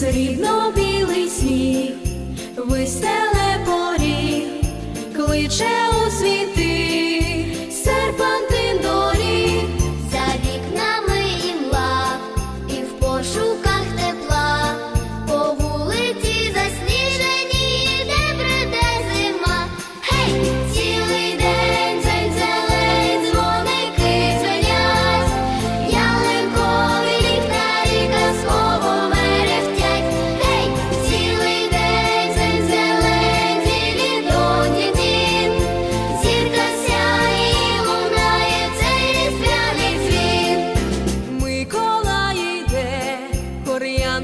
срібно білий сніг, вистеле поріг, кличе у світи.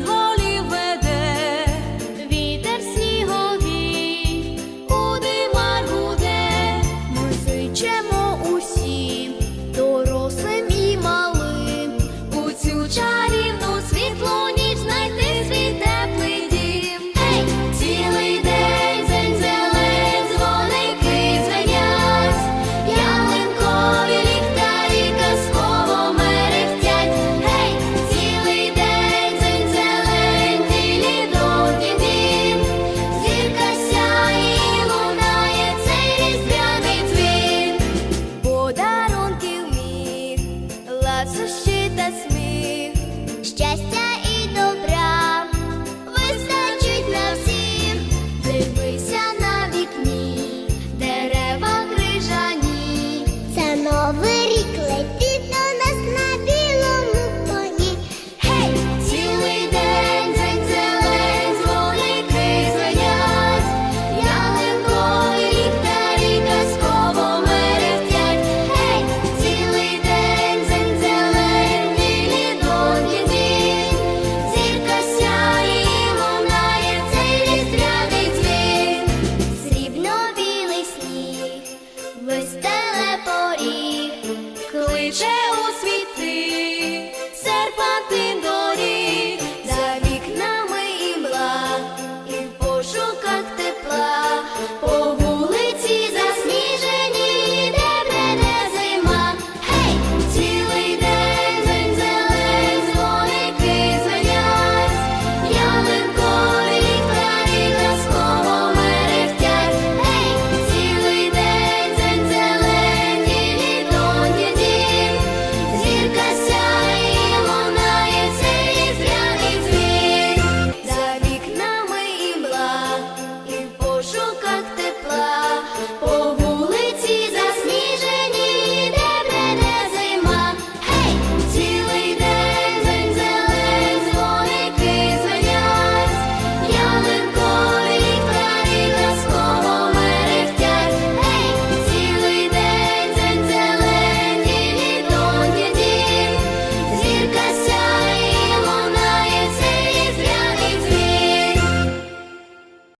on. noite eu